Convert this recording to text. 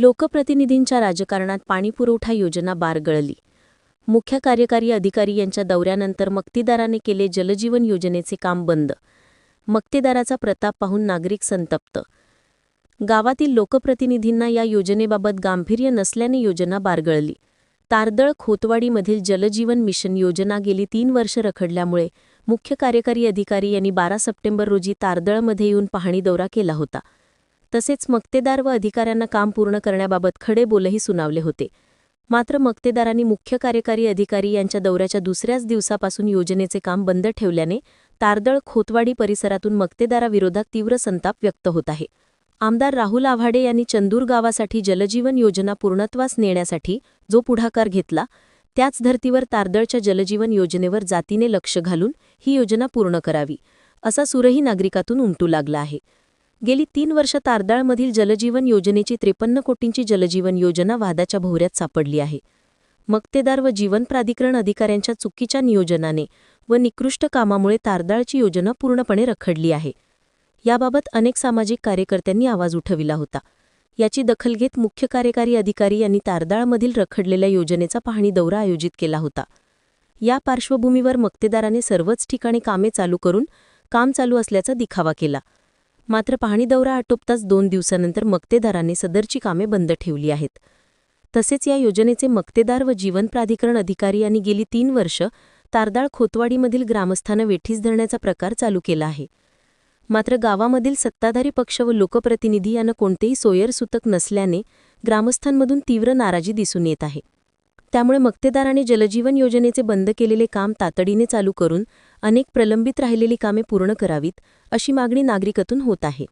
लोकप्रतिनिधींच्या राजकारणात पाणीपुरवठा योजना बारगळली मुख्य कार्यकारी अधिकारी यांच्या दौऱ्यानंतर मक्तीदाराने केले जलजीवन योजनेचे काम बंद. मक्तेदाराचा प्रताप पाहून नागरिक संतप्त. गावातील लोकप्रतिनिधींना या योजनेबाबत गांभीर्य नसल्याने योजना बारगळली तारदळ खोतवाडीमधील जलजीवन मिशन योजना गेली तीन वर्ष रखडल्यामुळे मुख्य कार्यकारी अधिकारी यांनी बारा सप्टेंबर रोजी तारदळमध्ये येऊन पाहणी दौरा केला होता. तसेच मक्तेदार व अधिकाऱ्यांना काम पूर्ण करण्याबाबत खडे बोलही सुनावले होते. मात्र मक्तेदारांनी मुख्य कार्यकारी अधिकारी यांच्या दौऱ्याच्या दुसऱ्याच दिवसापासून योजनेचे काम बंद ठेवल्याने तारदळ खोतवाडी परिसरातून मक्तेदाराविरोधात तीव्र संताप व्यक्त होत आहे. आमदार राहुल आव्हाडे यांनी चंदूर गावासाठी जलजीवन योजना पूर्णत्वास नेण्यासाठी जो पुढाकार घेतला त्याच धर्तीवर तारदळच्या जलजीवन योजनेवर जातीने लक्ष घालून ही योजना पूर्ण करावी असा सुरही नागरिकातून उमटू लागला आहे. गेली तीन वर्ष तारदाळमधील जलजीवन योजनेची त्रेपन्न कोटींची जलजीवन योजना वादाच्या भोवऱ्यात सापडली आहे. मक्तेदार व जीवन प्राधिकरण अधिकाऱ्यांच्या चुकीच्या नियोजनाने व निकृष्ट कामामुळे तारदाळची योजना पूर्णपणे रखडली आहे. याबाबत अनेक सामाजिक कार्यकर्त्यांनी आवाज उठविला होता. याची दखल घेत मुख्य कार्यकारी अधिकारी यांनी तारदाळमधील रखडलेल्या योजनेचा पाहणी दौरा आयोजित केला होता. या पार्श्वभूमीवर मक्तेदाराने सर्वच ठिकाणी कामे चालू करून काम चालू असल्याचा दिखावा केला. मात्र पाहणी दौरा आटोपताच दोन दिवसानंतर मक्तेदारांनी सदरची कामे बंद ठेवली आहेत. तसेच या योजनेचे मक्तेदार व जीवन प्राधिकरण अधिकारी यांनी गेली तीन वर्ष तारदाळ खोतवाडीमधील ग्रामस्थानं वेठीस धरण्याचा प्रकार चालू केला आहे. मात्र गावामधील सत्ताधारी पक्ष व लोकप्रतिनिधी यांना कोणतेही सोयरसूतक नसल्याने ग्रामस्थांमधून तीव्र नाराजी दिसून येत आहे. त्यामुळे मक्तेदाराने जलजीवन योजनेचे बंद केलेले काम तातडीने चालू करून अनेक प्रलंबित राहिलेली कामे पूर्ण करावीत अशी मागणी नागरिकतून होत आहे.